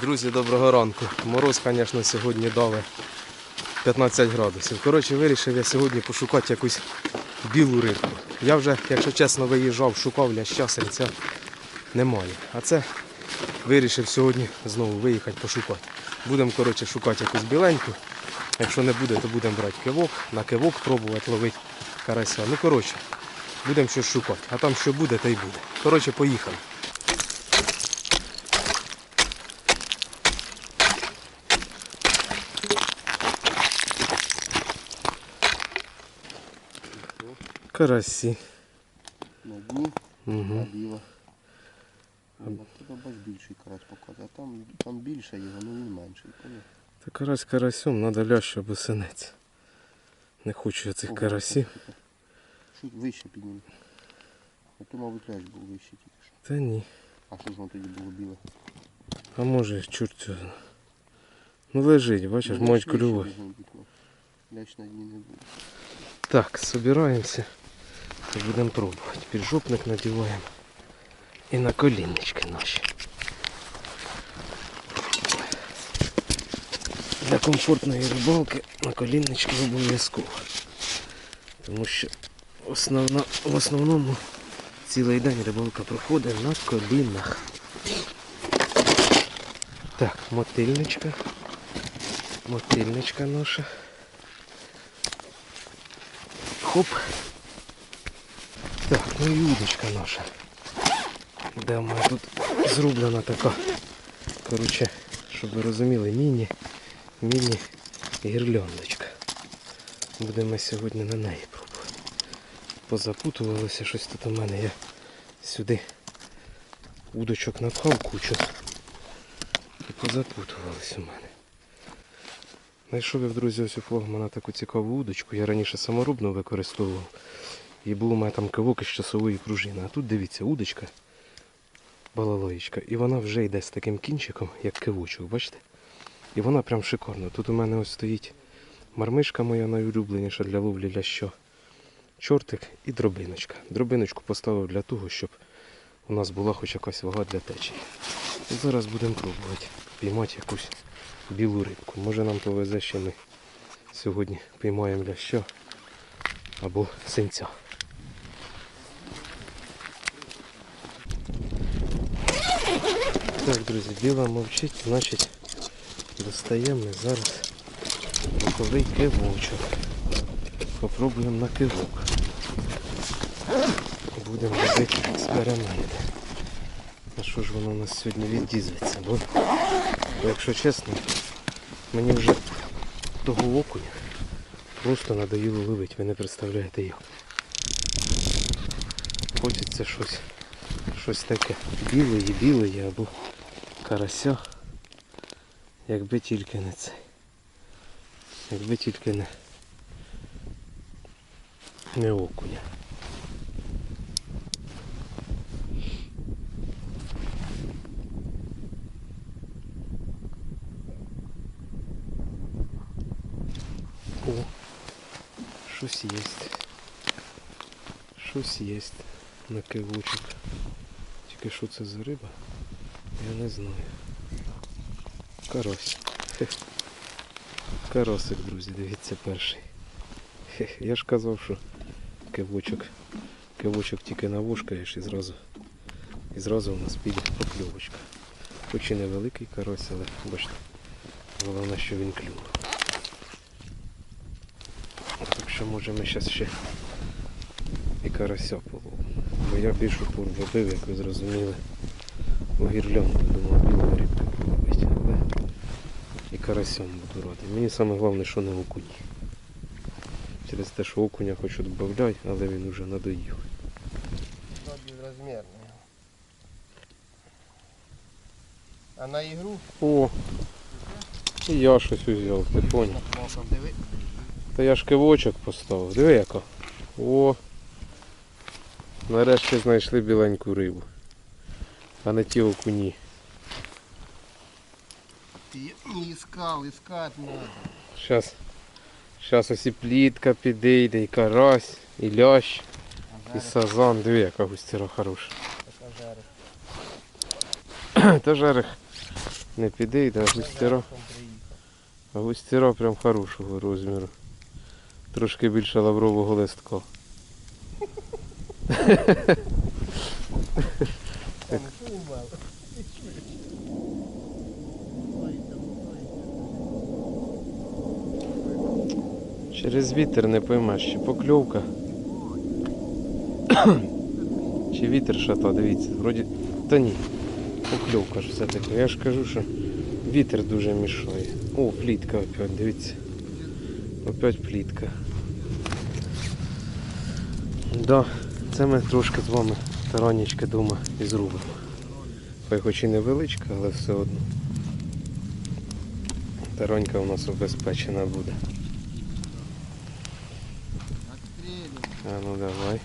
Друзі, доброго ранку. Мороз, звісно, сьогодні дали 15 градусів. Коротше, вирішив я сьогодні пошукати якусь білу рибку. Я вже, якщо чесно, виїжджав, шукав ляща, сельця немає. А це вирішив сьогодні знову виїхати пошукати. Будемо коротше, шукати якусь біленьку. Якщо не буде, то будемо брати кивок, на кивок пробувати ловити карася. Ну, коротше, будемо щось шукати. А там що буде, то й буде. Коротше, поїхали. Карасі. На дні, Угу. на біло. А тебе бач більший карась показує, а там, там більше його, ну він менший. поняв? Та карась карасем, треба лящ або синець. Не хочу я цих Ого, карасів. так, Чуть вище підніми. А то, мабуть, ляж був вище тільки що. Та ні. А що ж воно тоді було біле? А може чорт цього. Ну лежить, бачиш, Ну, можуть лящ вище клювати. должен бути, ну. Лящ на дні не буде. Так, собираємося І будемо пробувати. Піджопник надіваємо. І на коліннички наші. Для комфортної рибалки на коліннички обов'язково. Тому що основна, в основному цілий день рибалка проходить на колінах. Так, мотильничка. Мотильничка наша. Хоп. Ну і удочка наша. Де в мене тут зроблена така. Коротше, щоб ви розуміли, міні, міні гірляндочка. Будемо сьогодні на неї пробувати. Позапутувалося щось тут у мене. Я сюди удочок напхав кучу. І позапутувалось у мене. Знайшов я, друзі, ось у флагмана таку цікаву удочку. Я раніше саморобну використовував. І був у мене там кивок із часової пружини. А тут дивіться, удочка, балалоїчка. І вона вже йде з таким кінчиком, як кивочок, бачите? І вона прям шикарна. Тут у мене ось стоїть мармишка моя найулюбленіша для ловлі лящо. Чортик і дробиночка. Дробиночку поставив для того, щоб у нас була хоч якась вага для течії. І зараз будемо пробувати піймати якусь білу рибку. Може нам повезе ще ми сьогодні піймаємо лящо або синця. Так, друзі, біла мовчить, значить достаємо ми зараз боковий кивочок. Попробуємо на кивок. Будемо робити експерименти. А що ж воно у нас сьогодні віддізветься? Бо, бо якщо чесно, мені вже того окуня просто надоїло ловити, ви не представляєте як. Хочеться щось, щось таке білої, білої або карася. Якби тільки не цей. Якби тільки не, не окуня. О, щось є. Щось є на кивочок. Тільки що це за риба? Я не знаю. Карась. Хе. Карасик, друзі, дивіться перший. Я ж казав, що кивочок. Кивочок тільки навушкаєш і зразу. І зразу у нас піде покльовочка. Хоч і невеликий карась, але бачите, головне, що він клюв. Так що може ми зараз ще і карася половимо. Бо я більшу пору робив, як ви зрозуміли, у гірлянку. Думав білу рибку половити. Але і карасем буду радий. Мені саме головне, що не окуні. Через те, що окуня хочу додати, але він вже надоїв. А на ігру? О! І я щось узяв, ти поняв. Та я ж кивочок поставив. Диви яка. О! Нарешті знайшли біленьку рибу. А не ті окуні. Ти не искал, искать надо. Щас. Щас ось і плітка підійде, і карась, і лящ, і сазан. Диви, яка густіра хороша. Та жерех Не підійде, а густіра. А густіра прям хорошого розміру. Трошки більше лаврового листка. Через вітер не поймеш, чи покльовка. чи вітер шато, дивіться, вроді. Та ні. Покльовка ж все-таки. Я ж кажу, що вітер дуже мішає. О, плітка опять, дивіться. Опять плітка. Да, це ми трошки з вами таранічки дома і зробимо. Хай хоч і невеличка, але все одно. Таронька у нас обезпечена буде. А ну давай.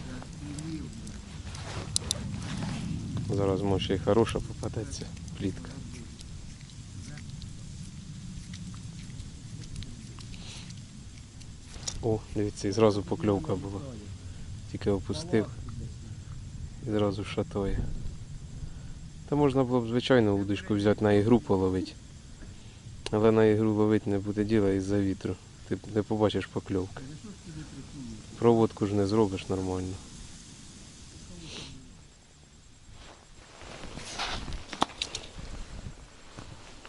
Зараз може і хороша попадеться плітка. О, дивіться, і зразу покльовка була. Тільки опустив і зразу шатує. Та можна було б звичайно удочку взяти на ігру половити. Але на ігру ловити не буде діла із-за вітру. Ти не побачиш покльовки. Проводку ж не зробиш нормально.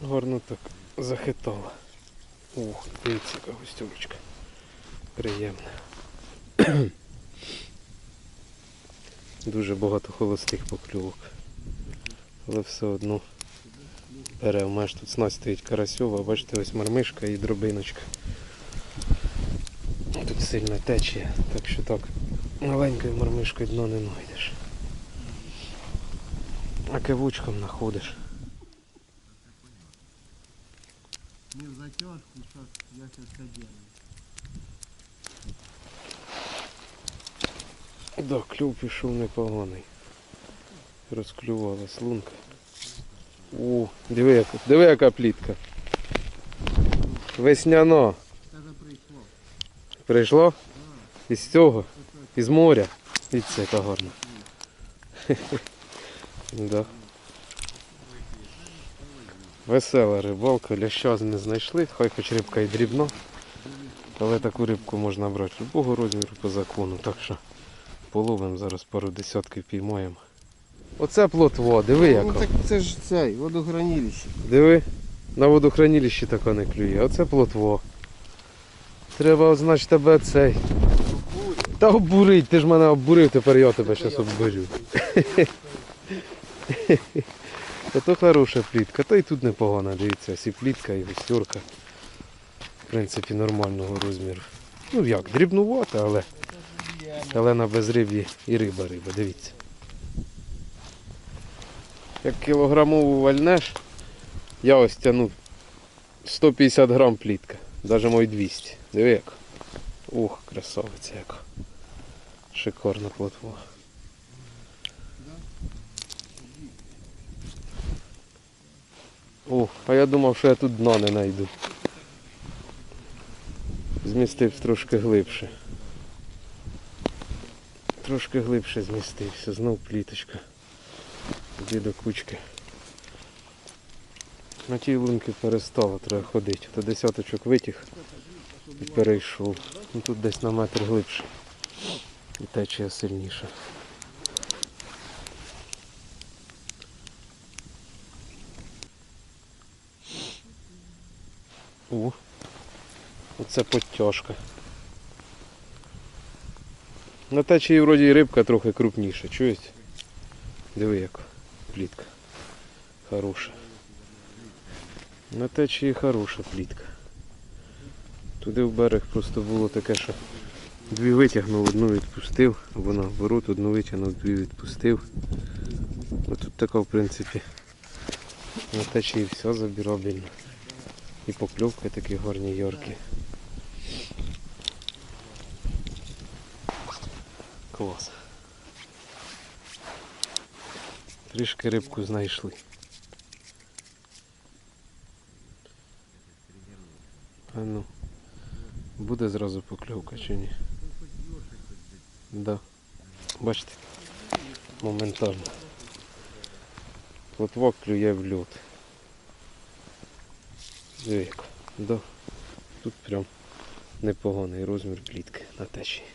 Гарно так захитала. Ух, дивіться, яка густюрочка. Приємна. Дуже багато холостих покльовок. Але все одно бере. У мене тут снасть стоїть карасьова, бачите, ось мармишка і дробиночка. Тут сильна течія, так що так маленькою мармишкою дно не знайдеш. А кивучком знаходиш. Не в затяжку, сейчас я это делаю. Да, клюв пішов непоганий. Розклювалась лунка. О, диви, яка, диви яка плітка. Весняно. Прийшло? Із цього? Із моря. І це яка гарна. Да. Весела рибалка, ляща не знайшли, хай хоч рибка і дрібна. Але таку рибку можна брати любого розміру по закону. Так що половимо зараз пару десятків піймаємо. Оце плотво, диви Ну так це ж цей, водохранилище. Диви, на водохранилищі така не клює, оце плотво. Треба, значить, тебе цей. Та обурить, ти ж мене обурив, тепер я тебе зараз оббурю. Ото хороша плітка, та й тут непогана, дивіться, і плітка, і густерка. В принципі, нормального розміру. Ну як, дрібнувата, але, але на безриб'ї і риба риба, дивіться. Як кілограмову вальнеш, я ось тяну 150 грам плітка, навіть мой 200. Диви як. Ух, красавиця яка. Шикарна плотва. О, а я думав, що я тут дна не знайду. Змістився трошки глибше. Трошки глибше змістився, знов пліточка. Іди до кучки. На тій лунки перестало треба ходити. То десяточок витяг і перейшов. Ну, тут десь на метр глибше. І течія сильніша. О, оце подтяжка. На течії вроді і рибка трохи крупніша, чуєш? Диви як плітка. Хороша. На течії хороша плітка. Туди в берег просто було таке, що дві витягнув, одну відпустив, або наоборот, одну витягнув, дві відпустив. А тут така в принципі на течії все забіробільно. І покльовки такі гарні йоркі. Клас. Трішки рибку знайшли. А ну, буде зразу покльовка чи ні? Да. Бачите? Моментально. Плотва клює в льот. Як. Да. Тут прям непоганий розмір плітки на течії.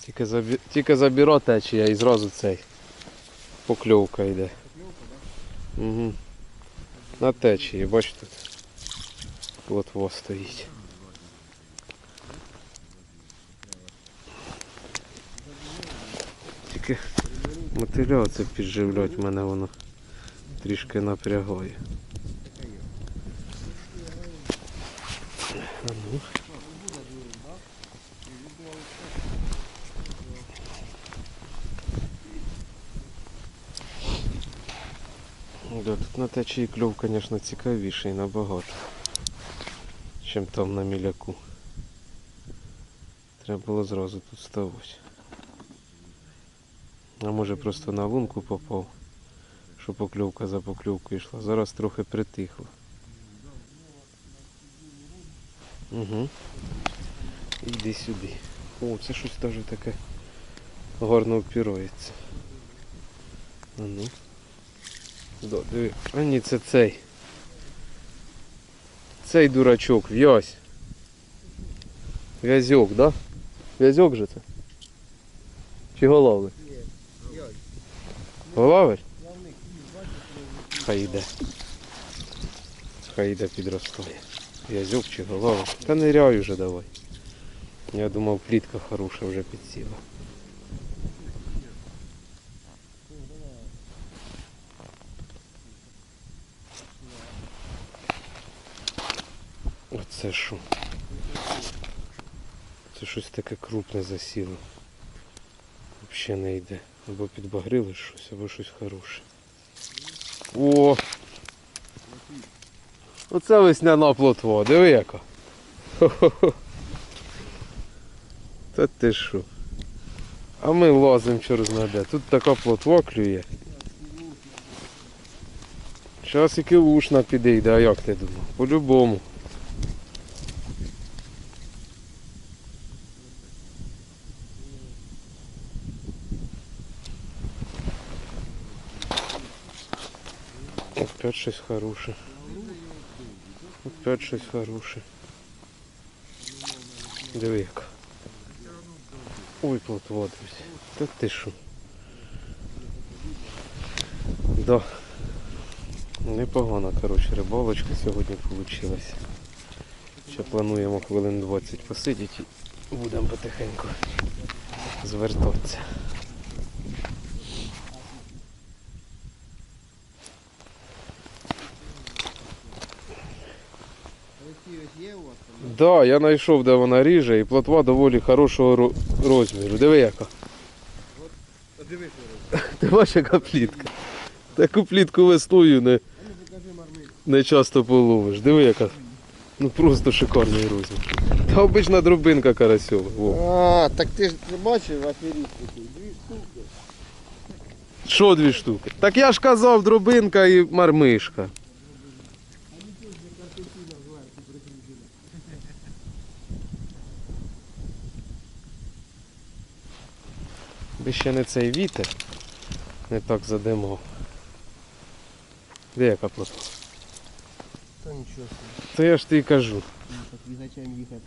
Тільки, забі... Тільки забіра течія і зразу цей покльовка йде. Угу. На течії, бач тут. Плотво стоїть. Тільки мотиля оце підживлять мене воно трішки напрягає. Ну. Да, тут на течії кльов, звісно, цікавіший набагато, чим там на міляку. Треба було зразу тут ставати. А може просто на лунку попав, що покльовка за покльовкою йшла. Зараз трохи притихло. Угу. Іди сюди. О, це щось теж таке гарно впірується. А ну. Диви. А ні, це цей. Цей дурачок, в'язь. В'язьок, да? В'язьок же це? Чи голови? Голови? Хай йде. Хай йде підростає. В'язьок чи голова. Та не ряй вже давай. Я думав, плітка хороша вже підсіла. Оце що? Це щось таке крупне засіло. Взагалі не йде. Або підбагрили щось, або щось хороше. О! Оце весняна плотва, диви яка. Хо-хо-хо. Та ти що? А ми лазимо через наде. Тут така плотва клює. Зараз і килушна підійде, а як ти думав? По-любому. Опять щось хороше. Опять щось хороше. Диви як. Ой, плотва, друзі. Та ти що? Да. Непогана, коротше, рибалочка сьогодні вийшла. Ще плануємо хвилин 20 посидіти і будемо потихеньку звертатися. є у вас там? Да, я знайшов, де вона ріже, і плотва доволі хорошого розміру. Диви яка. Ти бачиш, яка плітка. Таку плітку весною не, не часто половиш. Диви яка. Ну просто шикарний розмір. Та обична дробинка карасьова. Во. А, так ти ж бачив аферіст такий. Дві штуки. Що дві штуки? Так я ж казав, дробинка і мармишка. Би ще не цей вітер не так задимав. Де яка плотва? Та нічого. То я ж тобі кажу. Ну, так і зачем їхати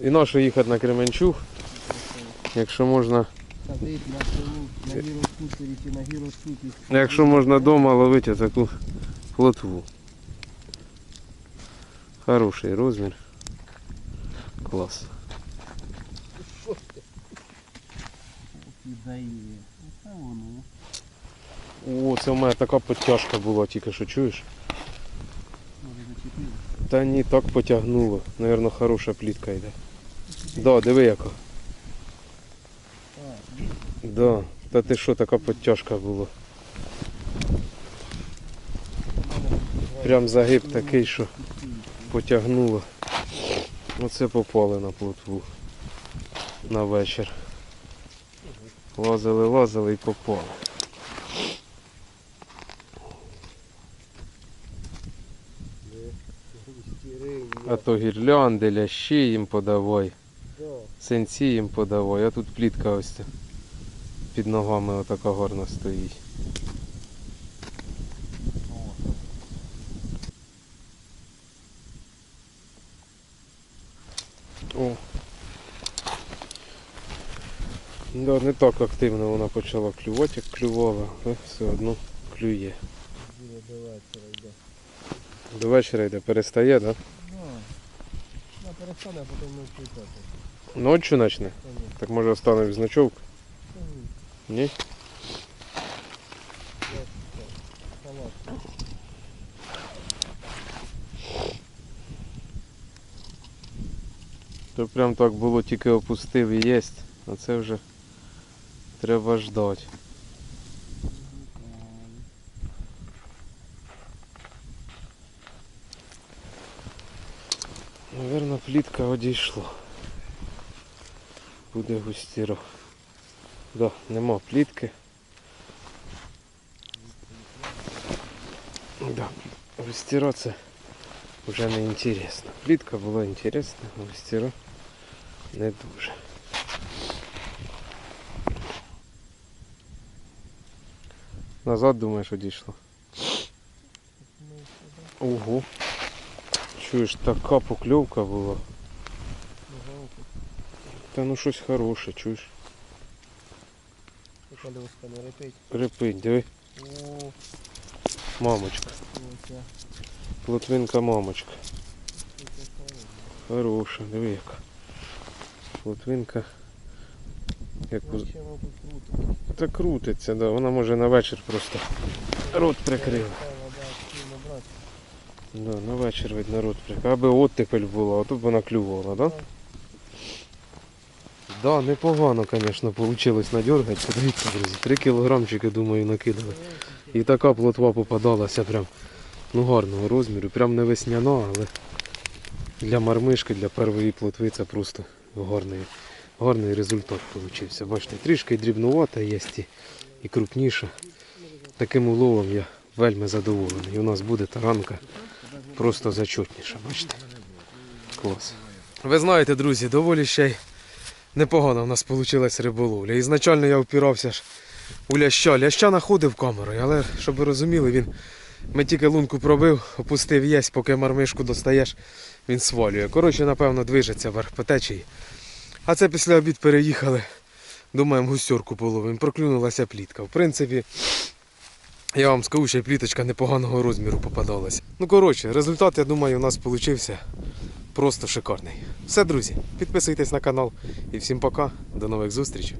на? І на що їхати на Кременчуг, якщо можна, Садить на селу, на гіроскутері чи на гіроскутері. якщо можна вдома ловити таку плотву. Хороший розмір. Клас. І дає. Та воно. О, це в мене така потяжка була, тільки що чуєш? Може зачепило. Та ні, так потягнуло. Наверно, хороша плітка йде. Да, диви яка. Да. Та ти що, така потяжка була. Прям загиб такий, що потягнуло. Оце попали на плотву на вечір. Лозили, лозили і попали. А то гірлянди, лящі їм подавай. Сенці їм подавай. А тут плітка ось під ногами отака гарно стоїть. О. Да, не так активно вона почала клювати, як клювала, але все одно клює. До вечора йде. Перестає, так? Ну, на перестане, а потім не вчитати. Да? Ночі почне? Так може остане без ночовки? Ні? То прям так було, тільки опустив і єсть, а це вже треба ждати. Наверно, плітка одійшла. Буде густіро. Да, нема плітки. Да, густіро це вже не інтересно. Плітка була інтересна, густіро не дуже. Назад думаєш одійшло? Ого. Чуєш, така покльовка була. Та ну щось хороше, чуєш. Репить. Диви, мамочка. Плотвинка мамочка. Хороша, диви яка. Плотвинка. Як. Та крутиться, да. Вона може на вечір просто рот прикрила. Да, на вечір видно рот прикрив. Аби оттепель була, а тут вона клювала, да? Да, непогано, звісно, вийшло надергати. Подивіться, друзі, 3 кілограмчики, думаю, накидали. І така плотва попадалася прям ну, гарного розміру. Прям не весняна, але для мармишки, для першої плотви це просто гарний, гарний результат вийшов. Бачите, трішки дрібнувата є і, крупніша. Таким уловом я вельми задоволений. І у нас буде таранка просто зачетніша, бачите. Клас. Ви знаєте, друзі, доволі ще й непогано в нас вийшла риболовля. Ізначально я впирався ж у ляща. Ляща знаходив камерою, але щоб ви розуміли, він ми тільки лунку пробив, опустив єсть, поки мармишку достаєш, він свалює. Коротше, напевно, движеться вверх по течії. А це після обід переїхали. Думаємо, гусьорку половимо. Проклюнулася плітка. В принципі, я вам скажу, що пліточка непоганого розміру попадалася. Ну, коротше, результат, я думаю, у нас вийшов просто шикарний. Все, друзі, підписуйтесь на канал і всім пока. До нових зустрічей.